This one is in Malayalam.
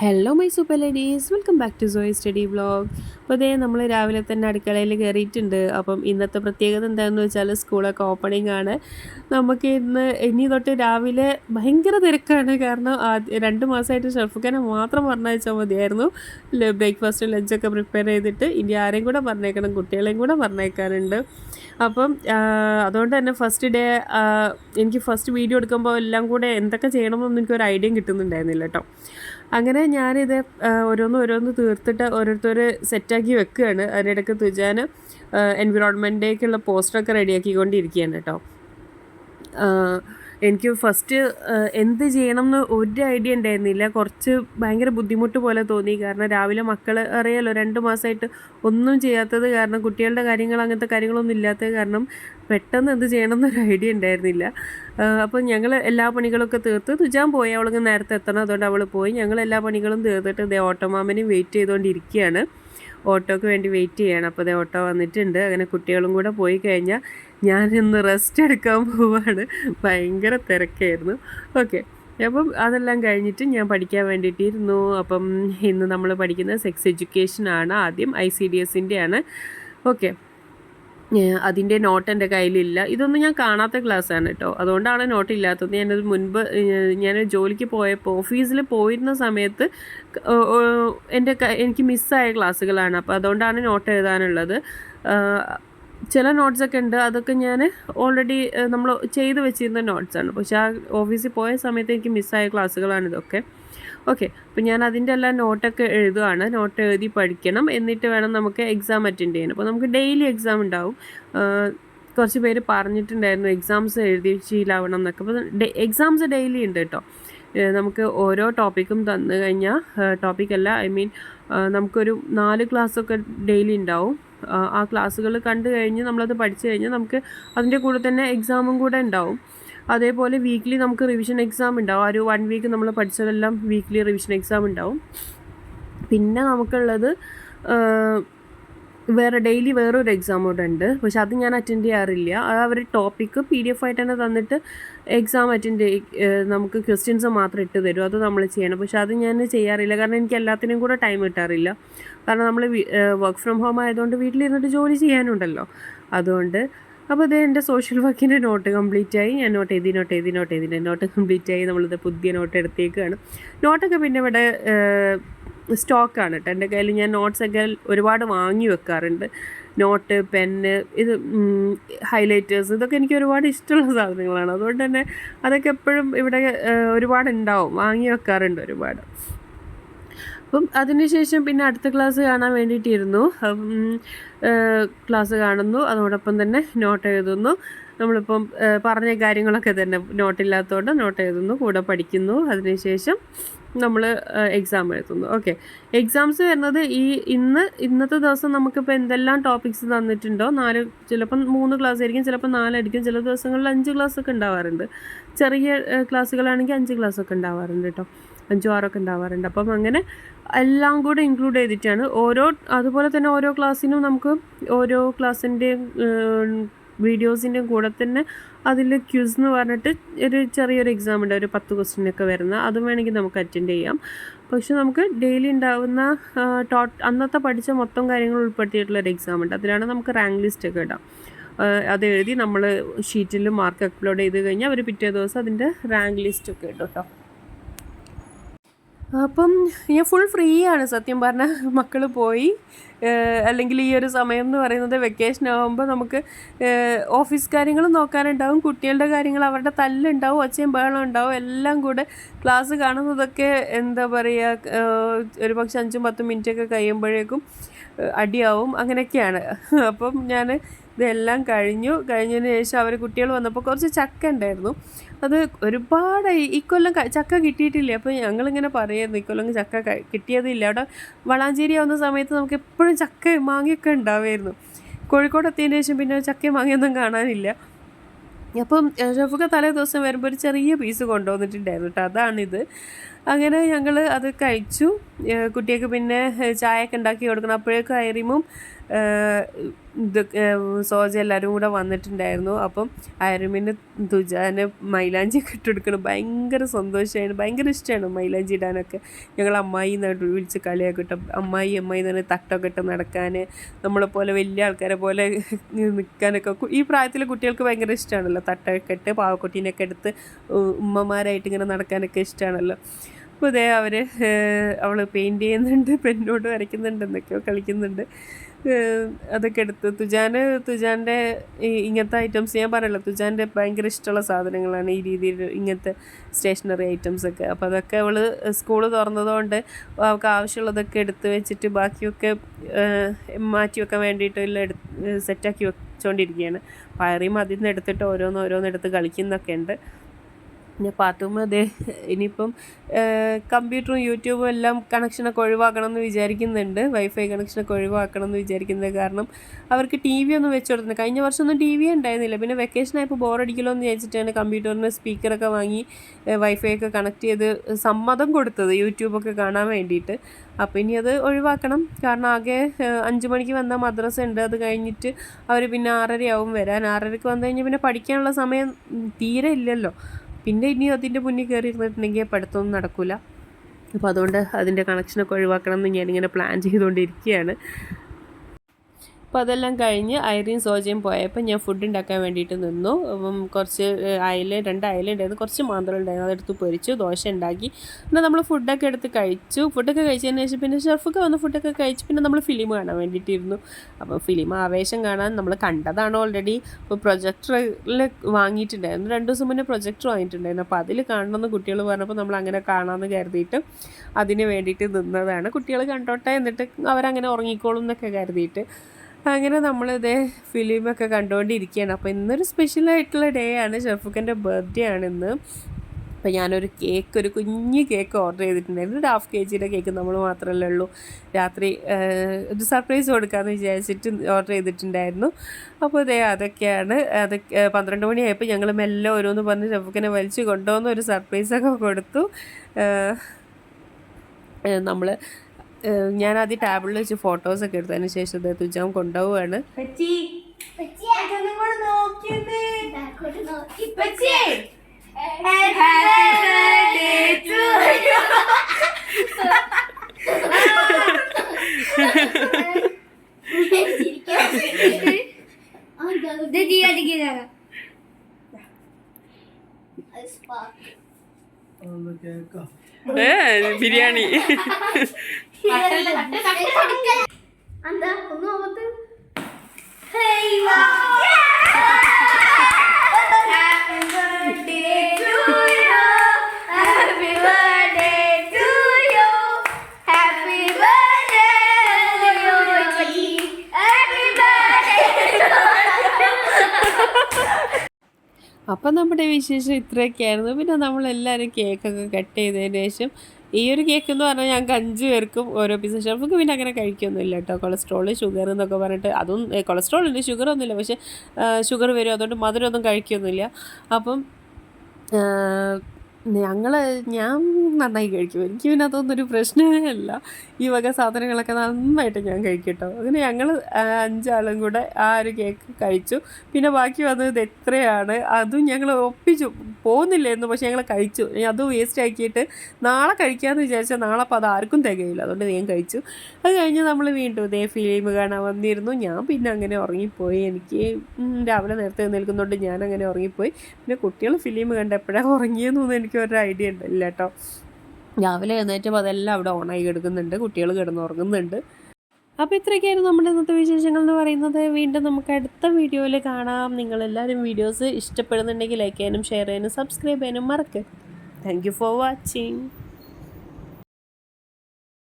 Hello my super ladies welcome back to Zoe study vlog അപ്പോൾ അതേ നമ്മൾ രാവിലെ തന്നെ അടുക്കളയിൽ കയറിയിട്ടുണ്ട് അപ്പം ഇന്നത്തെ പ്രത്യേകത എന്താണെന്ന് വെച്ചാൽ സ്കൂളൊക്കെ ഓപ്പണിംഗ് ആണ് നമുക്ക് ഇന്ന് ഇനി തൊട്ട് രാവിലെ ഭയങ്കര തിരക്കാണ്. കാരണം രണ്ട് മാസമായിട്ട് ഷെഫുഖാനെ മാത്രം പറഞ്ഞയച്ചാൽ മതിയായിരുന്നു. ബ്രേക്ക്ഫാസ്റ്റ് ലഞ്ചൊക്കെ പ്രിപ്പയർ ചെയ്തിട്ട് ഇനി ആരെയും കൂടെ പറഞ്ഞേക്കണം കുട്ടികളെയും കൂടെ പറഞ്ഞേക്കാനുണ്ട്. അപ്പം അതുകൊണ്ട് തന്നെ ഫസ്റ്റ് ഡേ എനിക്ക് ഫസ്റ്റ് വീഡിയോ എടുക്കുമ്പോൾ എല്ലാം കൂടെ എന്തൊക്കെ ചെയ്യണമെന്നൊന്നും എനിക്കൊരു ഐഡിയ കിട്ടുന്നുണ്ടായിരുന്നില്ല കേട്ടോ. അങ്ങനെ ഞാനിത് ഓരോന്ന് ഓരോന്ന് തീർത്തിട്ട് ഓരോരുത്തർ സെറ്റാക്കി വെക്കുകയാണ്. അതിനിടയ്ക്ക് തുജാൻ എൻവിറോൺമെന്റേക്കുള്ള പോസ്റ്ററൊക്കെ റെഡിയാക്കിക്കൊണ്ടിരിക്കുകയാണ് കേട്ടോ എനിക്ക് ഫസ്റ്റ് എന്ത് ചെയ്യണം എന്ന് ഒരു ഐഡിയ ഉണ്ടായിരുന്നില്ല. കുറച്ച് ഭയങ്കര ബുദ്ധിമുട്ട് പോലെ തോന്നി. കാരണം രാവിലെ മക്കൾ അറിയാലോ രണ്ട് മാസമായിട്ട് ഒന്നും ചെയ്യാത്തത് കാരണം കുട്ടികളുടെ കാര്യങ്ങൾ അങ്ങനത്തെ കാര്യങ്ങളൊന്നും ഇല്ലാത്തത് കാരണം പെട്ടെന്ന് എന്ത് ചെയ്യണം എന്നൊരു ഐഡിയ ഉണ്ടായിരുന്നില്ല അപ്പോൾ ഞങ്ങൾ എല്ലാ പണികളൊക്കെ തീർത്ത് തുജാൻ പോയി. അവൾക്ക് നേരത്തെ എത്തണം. അതുകൊണ്ട് അവൾ പോയി. ഞങ്ങൾ എല്ലാ പണികളും തീർത്തിട്ട് ഇതേ ഓട്ടോമാമനെയും വെയിറ്റ് ചെയ്തുകൊണ്ടിരിക്കുകയാണ് ഓട്ടോക്ക് വേണ്ടി വെയിറ്റ് ചെയ്യണം. അപ്പോൾ അതേ ഓട്ടോ വന്നിട്ടുണ്ട്. അങ്ങനെ കുട്ടികളും കൂടെ പോയി കഴിഞ്ഞാൽ ഞാൻ ഇന്ന് റെസ്റ്റ് എടുക്കാൻ പോവാണ്. ഭയങ്കര തിരക്കായിരുന്നു. ഓക്കെ അപ്പം അതെല്ലാം കഴിഞ്ഞിട്ട് ഞാൻ പഠിക്കാൻ വേണ്ടിയിട്ടിരുന്നു. അപ്പം ഇന്ന് നമ്മൾ പഠിക്കുന്നത് സെക്സ് എഡ്യൂക്കേഷൻ ആണ് ആദ്യം ഐ സി ഡി എസിന്റെ ആണ് ഓക്കെ അതിന്റെ നോട്ട് എന്റെ കയ്യിലില്ല. ഇതൊന്നും ഞാൻ കാണാത്ത ക്ലാസ്സാണ് കേട്ടോ അതുകൊണ്ടാണ് നോട്ട് ഇല്ലാത്തത്. ഞാനത് മുൻപ് ഞാൻ ജോലിക്ക് പോയപ്പോൾ ഓഫീസിൽ പോയിരുന്ന സമയത്ത് എന്റെ എനിക്ക് മിസ്സായ ക്ലാസ്സുകളാണ് അപ്പോൾ അതുകൊണ്ടാണ് നോട്ട് എഴുതാനുള്ളത്. ചില നോട്ട്സൊക്കെ ഉണ്ട്. അതൊക്കെ ഞാൻ ഓൾറെഡി നമ്മൾ ചെയ്ത് വെച്ചിരുന്ന നോട്ട്സാണ് പക്ഷേ ആ ഓഫീസിൽ പോയ സമയത്ത് എനിക്ക് മിസ്സായ ക്ലാസ്സുകളാണ് ഇതൊക്കെ. ഓക്കെ അപ്പോൾ ഞാൻ അതിന്റെ എല്ലാം നോട്ടൊക്കെ എഴുതുകയാണ് നോട്ട് എഴുതി പഠിക്കണം. എന്നിട്ട് വേണം നമുക്ക് എക്സാം അറ്റൻഡ് ചെയ്യാൻ. അപ്പോൾ നമുക്ക് ഡെയിലി എക്സാം ഉണ്ടാവും. കുറച്ച് പേര് പറഞ്ഞിട്ടുണ്ടായിരുന്നു എക്സാംസ് എഴുതി ശീലാവണം എന്നൊക്കെ. അപ്പോൾ എക്സാംസ് ഡെയിലി ഉണ്ട് കേട്ടോ. നമുക്ക് ഓരോ ടോപ്പിക്കും തന്നു കഴിഞ്ഞാൽ ടോപ്പിക്കല്ല ഐ മീൻ നമുക്കൊരു നാല് ക്ലാസ്സൊക്കെ ഡെയിലി ഉണ്ടാവും. ആ ക്ലാസ്സുകൾ കണ്ടു കഴിഞ്ഞ് നമ്മളത് പഠിച്ചു കഴിഞ്ഞാൽ നമുക്ക് അതിന്റെ കൂടെ തന്നെ എക്സാമും കൂടെ ഉണ്ടാവും. അതേപോലെ വീക്ക്ലി നമുക്ക് റിവിഷൻ എക്സാം ഉണ്ടാവും. ആ ഒരു വൺ വീക്ക് നമ്മൾ പഠിച്ചതെല്ലാം വീക്ക്ലി റിവിഷൻ എക്സാം ഉണ്ടാവും. പിന്നെ നമുക്കുള്ളത് വേറെ ഡെയിലി വേറൊരു എക്സാം കൂടെ ഉണ്ട്. പക്ഷെ അത് ഞാൻ അറ്റൻഡ് ചെയ്യാറില്ല. അത് അവർ ടോപ്പിക്ക് പി ഡി എഫ് ആയിട്ട് തന്നെ തന്നിട്ട് എക്സാം അറ്റൻഡ് നമുക്ക് ക്വസ്റ്റ്യൻസ് മാത്രം ഇട്ട് തരും. അത് നമ്മൾ ചെയ്യണം. പക്ഷെ അത് ഞാൻ ചെയ്യാറില്ല. കാരണം എനിക്ക് എല്ലാത്തിനും കൂടെ ടൈം കിട്ടാറില്ല. കാരണം നമ്മൾ വർക്ക് ഫ്രം ഹോം ആയതുകൊണ്ട് വീട്ടിലിരുന്നിട്ട് ജോലി ചെയ്യാനുണ്ടല്ലോ. അതുകൊണ്ട് അപ്പോൾ ഇത് എന്റെ സോഷ്യൽ വർക്കിന്റെ നോട്ട് കംപ്ലീറ്റ് ആയി. ഞാൻ നോട്ട് എഴുതി നോട്ട് എഴുതി നോട്ട് എഴുതി. നോട്ട് കംപ്ലീറ്റ് ആയി നമ്മളിത് പുതിയ നോട്ട് എടുത്തേക്കാണ്. നോട്ടൊക്കെ പിന്നെ ഇവിടെ സ്റ്റോക്കാണ് കേട്ടോ. എന്റെ കയ്യിൽ ഞാൻ നോട്ട്സൊക്കെ ഒരുപാട് വാങ്ങി വെക്കാറുണ്ട്. നോട്ട് പെന്ന് ഇത് ഹൈലൈറ്റേഴ്സ് ഇതൊക്കെ എനിക്ക് ഒരുപാട് ഇഷ്ടമുള്ള സാധനങ്ങളാണ്. അതുകൊണ്ട് തന്നെ അതൊക്കെ എപ്പോഴും ഇവിടെ ഒരുപാട് ഉണ്ടാവും വാങ്ങി വെക്കാറുണ്ട് ഒരുപാട്. അപ്പം അതിനുശേഷം പിന്നെ അടുത്ത ക്ലാസ് കാണാൻ വേണ്ടിയിട്ടിരുന്നു. ക്ലാസ് കാണുന്നു. അതോടൊപ്പം തന്നെ നോട്ട് എഴുതുന്നു. നമ്മളിപ്പം പറഞ്ഞ കാര്യങ്ങളൊക്കെ തന്നെ നോട്ടില്ലാത്തതുകൊണ്ട് നോട്ട് എഴുതുന്നു കൂടെ പഠിക്കുന്നു. അതിനുശേഷം നമ്മൾ എക്സാം എഴുതുന്നു. ഓക്കെ എക്സാംസ് വരുന്നത് ഈ ഇന്ന് ഇന്നത്തെ ദിവസം നമുക്കിപ്പോൾ എന്തെല്ലാം ടോപ്പിക്സ് തന്നിട്ടുണ്ടോ? നാല് ചിലപ്പം മൂന്ന് ക്ലാസ് ആയിരിക്കും ചിലപ്പോൾ നാലായിരിക്കും ചില ദിവസങ്ങളിൽ അഞ്ച് ക്ലാസ് ഒക്കെ ഉണ്ടാവാറുണ്ട്. ചെറിയ ക്ലാസ്സുകളാണെങ്കിൽ അഞ്ച് ക്ലാസ് ഒക്കെ ഉണ്ടാവാറുണ്ട് കേട്ടോ. അഞ്ചോ ആറൊക്കെ ഉണ്ടാവാറുണ്ട്. അപ്പം അങ്ങനെ എല്ലാം കൂടെ ഇൻക്ലൂഡ് ചെയ്തിട്ടാണ് ഓരോ അതുപോലെ തന്നെ ഓരോ ക്ലാസ്സിനും നമുക്ക് ഓരോ ക്ലാസ്സിന്റെയും വീഡിയോസിന്റെയും കൂടെ തന്നെ അതിൽ ക്യൂസ് എന്ന് പറഞ്ഞിട്ട് ഒരു ചെറിയൊരു എക്സാം ഉണ്ട്. ഒരു പത്ത് ക്വസ്റ്റ്യനൊക്കെ വരുന്ന. അതും വേണമെങ്കിൽ നമുക്ക് അറ്റൻഡ് ചെയ്യാം. പക്ഷെ നമുക്ക് ഡെയിലി ഉണ്ടാകുന്ന ടോ അന്നത്തെ പഠിച്ച മൊത്തം കാര്യങ്ങൾ ഉൾപ്പെടുത്തിയിട്ടുള്ള ഒരു എക്സാം ഉണ്ട്. അതിലാണ് നമുക്ക് റാങ്ക് ലിസ്റ്റ് ഒക്കെ ഇടാം. അത് എഴുതി നമ്മൾ ഷീറ്റിൽ മാർക്ക് അപ്ലോഡ് ചെയ്ത് കഴിഞ്ഞാൽ അവർ പിറ്റേ ദിവസം അതിന്റെ റാങ്ക് ലിസ്റ്റ് ഒക്കെ ഇടും കേട്ടോ അപ്പം ഞാൻ ഫുൾ ഫ്രീ ആണ് സത്യം പറഞ്ഞാൽ മക്കൾ പോയി. അല്ലെങ്കിൽ ഈ ഒരു സമയം എന്ന് പറയുന്നത് വെക്കേഷൻ ആകുമ്പോൾ നമുക്ക് ഓഫീസ് കാര്യങ്ങൾ നോക്കാനുണ്ടാവും. കുട്ടികളുടെ കാര്യങ്ങൾ അവരുടെ തല്ലുണ്ടാവും ഒച്ചയും ബഹളം ഉണ്ടാവും. എല്ലാം കൂടെ ക്ലാസ് കാണുന്നതൊക്കെ എന്താ പറയുക ഒരു പക്ഷെ അഞ്ചും പത്തും മിനിറ്റൊക്കെ കഴിയുമ്പോഴേക്കും അടിയാവും. അങ്ങനെയൊക്കെയാണ്. അപ്പം ഞാൻ ഇതെല്ലാം കഴിഞ്ഞു. കഴിഞ്ഞതിന് ശേഷം അവർ കുട്ടികൾ വന്നപ്പോൾ കുറച്ച് ചക്ക ഉണ്ടായിരുന്നു. അത് ഒരുപാട് ഇക്കൊല്ലം കൊല്ലം ചക്ക കിട്ടിയിട്ടില്ല? അപ്പോൾ ഞങ്ങളിങ്ങനെ പറയായിരുന്നു ഇക്കൊല്ലം ചക്ക കിട്ടിയതില്ല. അവിടെ വളാഞ്ചേരി ആവുന്ന സമയത്ത് നമുക്ക് എപ്പോഴും ചക്ക മാങ്ങിയൊക്കെ ഉണ്ടാവുമായിരുന്നു. കോഴിക്കോട് എത്തിയതിന് ശേഷം പിന്നെ ചക്ക മാങ്ങിയൊന്നും കാണാനില്ല. അപ്പം ഷഫുക്ക തലേ ദിവസം വരുമ്പോൾ ഒരു ചെറിയ പീസ് കൊണ്ടുവന്നിട്ടുണ്ടായിരുന്നു കേട്ടോ. അതാണിത്. അങ്ങനെ ഞങ്ങൾ അത് കഴിച്ചു. കുട്ടിയൊക്കെ പിന്നെ ചായയൊക്കെ ഉണ്ടാക്കി കൊടുക്കണം. അപ്പോഴേക്കും ഐറിമും ഇത് സോജ എല്ലാവരും കൂടെ വന്നിട്ടുണ്ടായിരുന്നു. അപ്പം ഐറിമിന് തുജാന് മൈലാഞ്ചി ഒക്കെ ഭയങ്കര സന്തോഷമായിരുന്നു ഭയങ്കര ഇഷ്ടമാണ് മൈലാഞ്ചി ഇടാനൊക്കെ. ഞങ്ങൾ അമ്മായി എന്നായിട്ട് വിളിച്ച് കളിയൊക്കെ ഇട്ട അമ്മായി അമ്മായി പറഞ്ഞാൽ തട്ടൊക്കെ ഇട്ട് നടക്കാൻ നമ്മളെ പോലെ വലിയ ആൾക്കാരെ പോലെ നിൽക്കാനൊക്കെ ഈ പ്രായത്തിലെ കുട്ടികൾക്ക് ഭയങ്കര ഇഷ്ടമാണല്ലോ. തട്ടൊക്കെ ഇട്ട് പാവക്കുട്ടീനൊക്കെ എടുത്ത് ഉമ്മമാരായിട്ട് ഇങ്ങനെ നടക്കാനൊക്കെ ഇഷ്ടമാണല്ലോ. അപ്പോൾ ഇതേ അവർ അവൾ പെയിന്റ് ചെയ്യുന്നുണ്ട് പെണ്ണോട് വരയ്ക്കുന്നുണ്ട് എന്തൊക്കെയോ കളിക്കുന്നുണ്ട്. അതൊക്കെ എടുത്ത് തുജാന് തുജാന്റെ ഇങ്ങനത്തെ ഐറ്റംസ് ഞാൻ പറയല്ലോ തുജാന്റെ ഭയങ്കര ഇഷ്ടമുള്ള സാധനങ്ങളാണ് ഈ രീതിയിൽ ഇങ്ങനത്തെ സ്റ്റേഷനറി ഐറ്റംസ് ഒക്കെ. അപ്പോൾ അതൊക്കെ അവൾ സ്കൂൾ തുറന്നതുകൊണ്ട് അവൾക്ക് ആവശ്യമുള്ളതൊക്കെ എടുത്ത് വെച്ചിട്ട് ബാക്കിയൊക്കെ മാറ്റി വെക്കാൻ വേണ്ടിയിട്ട് എല്ലാം എടുത്ത് സെറ്റാക്കി വെച്ചുകൊണ്ടിരിക്കുകയാണ് പയറിയും അതിൽ നിന്ന് എടുത്തിട്ട് ഓരോന്ന് ഓരോന്ന് എടുത്ത് കളിക്കുന്നൊക്കെ ഉണ്ട്. പിന്നെ പാത്തുമ്മ അതെ ഇനിയിപ്പം കമ്പ്യൂട്ടറും യൂട്യൂബും എല്ലാം കണക്ഷനൊക്കെ ഒഴിവാക്കണം എന്ന് വിചാരിക്കുന്നുണ്ട്. വൈഫൈ കണക്ഷനൊക്കെ ഒഴിവാക്കണം എന്ന് വിചാരിക്കുന്നത് കാരണം അവർക്ക് ടി വി ഒന്നും വെച്ച് കൊടുത്തില്ല. കഴിഞ്ഞ വർഷം ഒന്നും ടി വി ഉണ്ടായിരുന്നില്ല. പിന്നെ വെക്കേഷൻ ആയപ്പോൾ ബോറടിക്കലോ എന്ന് വിചാരിച്ചിട്ടാണ് കമ്പ്യൂട്ടറിന് സ്പീക്കറൊക്കെ വാങ്ങി വൈഫൈ ഒക്കെ കണക്ട് ചെയ്ത് സമ്മതം കൊടുത്തത് യൂട്യൂബൊക്കെ കാണാൻ വേണ്ടിയിട്ട്. അപ്പോൾ ഇനി അത് ഒഴിവാക്കണം. കാരണം ആകെ അഞ്ച് മണിക്ക് വന്ന മദ്രസ ഉണ്ട്. അത് കഴിഞ്ഞിട്ട് അവർ പിന്നെ ആറരയാവും വരാൻ. ആറരയ്ക്ക് വന്നു കഴിഞ്ഞാൽ പിന്നെ പഠിക്കാനുള്ള സമയം തീരെ ഇല്ലല്ലോ. പിന്നെ ഇനി അതിന്റെ മുന്നിൽ കയറി ഇരുന്നിട്ടുണ്ടെങ്കിൽ പഠിത്തമൊന്നും നടക്കില്ല അപ്പോൾ അതുകൊണ്ട് അതിന്റെ കണക്ഷനൊക്കെ ഒഴിവാക്കണം എന്ന് ഞാനിങ്ങനെ പ്ലാൻ ചെയ്തുകൊണ്ടിരിക്കുകയാണ്. അപ്പോൾ അതെല്ലാം കഴിഞ്ഞ് ഐറിയും സോജയും പോയപ്പോൾ ഞാൻ ഫുഡ് ഉണ്ടാക്കാൻ വേണ്ടിയിട്ട് നിന്നു. അപ്പം കുറച്ച് അയല രണ്ട് അയല ഉണ്ടായിരുന്നു കുറച്ച് മാന്തളം ഉണ്ടായിരുന്നു അതെടുത്ത് പൊരിച്ചു ദോശ ഉണ്ടാക്കി പിന്നെ നമ്മൾ ഫുഡൊക്കെ എടുത്ത് കഴിച്ചു. ഫുഡൊക്കെ കഴിച്ചതിന് ശേഷം പിന്നെ ഷെഫൊക്കെ വന്ന് ഫുഡൊക്കെ കഴിച്ച് പിന്നെ നമ്മൾ ഫിലിം കാണാൻ വേണ്ടിയിട്ടിരുന്നു അപ്പോൾ ഫിലിം ആവേശം കാണാൻ നമ്മൾ കണ്ടതാണ് ഓൾറെഡി ഇപ്പോൾ പ്രൊജക്ടറിൽ വാങ്ങിയിട്ടുണ്ടായിരുന്നു. രണ്ട് ദിവസം മുന്നേ പ്രൊജക്ടർ വാങ്ങിയിട്ടുണ്ടായിരുന്നു. അപ്പോൾ അതിൽ കാണണമെന്ന് കുട്ടികൾ പറഞ്ഞപ്പോൾ നമ്മൾ അങ്ങനെ കാണാമെന്ന് കരുതിയിട്ട് അതിന് വേണ്ടിയിട്ട് നിന്നതാണ്. കുട്ടികൾ കണ്ടോട്ടെ എന്നിട്ട് അവരങ്ങനെ ഉറങ്ങിക്കോളും എന്നൊക്കെ കരുതിയിട്ട് അങ്ങനെ നമ്മളിതേ ഫിലിമൊക്കെ കണ്ടുകൊണ്ടിരിക്കുകയാണ് അപ്പോൾ ഇന്നൊരു സ്പെഷ്യലായിട്ടുള്ള ഡേ ആണ്. ഷെഫുഖന്റെ ബർത്ത്ഡേ ആണ് ഇന്ന്. അപ്പോൾ ഞാനൊരു കേക്ക് ഒരു കുഞ്ഞ് കേക്ക് ഓർഡർ ചെയ്തിട്ടുണ്ടായിരുന്നു. ഒരു ഹാഫ് കെ ജിയുടെ കേക്ക് നമ്മൾ മാത്രമല്ലേ ഉള്ളൂ. രാത്രി ഒരു സർപ്രൈസ് കൊടുക്കാമെന്ന് വിചാരിച്ചിട്ട് ഓർഡർ ചെയ്തിട്ടുണ്ടായിരുന്നു. അപ്പോൾ ഇതേ അതൊക്കെയാണ്. അത് പന്ത്രണ്ട് മണിയായപ്പോൾ ഞങ്ങൾ മെല്ലെ ഓരോന്ന് പറഞ്ഞ് ഷെഫുഖിനെ വലിച്ചു കൊണ്ടുവന്ന് ഒരു സർപ്രൈസൊക്കെ കൊടുത്തു. നമ്മൾ ഞാൻ ആദ്യം ടാബിളിൽ വെച്ച് ഫോട്ടോസ് ഒക്കെ എടുത്തതിന് ശേഷം തുജാം കൊണ്ടുപോവാണ്. ബിരിയാണി. അപ്പം നമ്മുടെ വിശേഷം ഇത്രയൊക്കെയായിരുന്നു. പിന്നെ നമ്മളെല്ലാവരും കേക്കൊക്കെ കട്ട് ചെയ്തതിന് ശേഷം ഈ ഒരു കേക്ക് എന്ന് പറഞ്ഞാൽ ഞങ്ങൾക്ക് അഞ്ച് പേർക്കും ഓരോ പീസ് ഷെഫുക്ക് പിന്നെ അങ്ങനെ കഴിക്കൊന്നുമില്ല കേട്ടോ. കൊളസ്ട്രോൾ ഷുഗർ എന്നൊക്കെ പറഞ്ഞിട്ട് അതും കൊളസ്ട്രോൾ ഉണ്ട് ഷുഗർ ഒന്നുമില്ല. പക്ഷേ ഷുഗർ വരും. അതുകൊണ്ട് മധുരമൊന്നും കഴിക്കൊന്നുമില്ല. അപ്പം ഞങ്ങൾ ഞാൻ നന്നായി കഴിക്കും. എനിക്ക് പിന്നെ അതൊന്നും ഒരു പ്രശ്നമേ അല്ല ഈ വക സാധനങ്ങളൊക്കെ നന്നായിട്ട് ഞാൻ കഴിക്കും കേട്ടോ അങ്ങനെ ഞങ്ങൾ അഞ്ചാളും കൂടെ ആ ഒരു കേക്ക് കഴിച്ചു. പിന്നെ ബാക്കി വന്നത് എത്രയാണ് അതും ഞങ്ങൾ ഒപ്പിച്ചു. പോകുന്നില്ലായിരുന്നു പക്ഷേ ഞങ്ങൾ കഴിച്ചു. അത് വേസ്റ്റ് ആക്കിയിട്ട് നാളെ കഴിക്കാമെന്ന് വിചാരിച്ചാൽ നാളെ അപ്പോൾ അത് ആർക്കും തികയില്ല. അതുകൊണ്ട് ഞാൻ കഴിച്ചു. അത് കഴിഞ്ഞ് നമ്മൾ വീണ്ടും ഇതേ ഫിലിം കാണാൻ വന്നിരുന്നു. ഞാൻ പിന്നെ അങ്ങനെ ഉറങ്ങിപ്പോയി. എനിക്ക് രാവിലെ നേരത്തെ നിൽക്കുന്നതുകൊണ്ട് ഞാൻ അങ്ങനെ ഉറങ്ങിപ്പോയി. പിന്നെ കുട്ടികൾ ഫിലിം കണ്ടപ്പോഴാണ് ഉറങ്ങിയെന്നൊന്നും എനിക്ക് ഒരു ഐഡിയ ഉണ്ടില്ല കേട്ടോ രാവിലെ എഴുന്നേറ്റപ്പോൾ അതെല്ലാം അവിടെ ഓണായി കിടക്കുന്നുണ്ട് കുട്ടികൾ കിടന്നുറങ്ങുന്നുണ്ട്. അപ്പോൾ ഇത്രയൊക്കെയായിരുന്നു നമ്മുടെ ഇന്നത്തെ വിശേഷങ്ങൾ എന്ന് പറയുന്നത്. വീണ്ടും നമുക്ക് അടുത്ത വീഡിയോയിൽ കാണാം. നിങ്ങളെല്ലാവരും വീഡിയോസ് ഇഷ്ടപ്പെടുന്നുണ്ടെങ്കിൽ ലൈക്ക് ചെയ്യാനും ഷെയർ ചെയ്യാനും സബ്സ്ക്രൈബ് ചെയ്യാനും മറക്കരുത്. Thank you for watching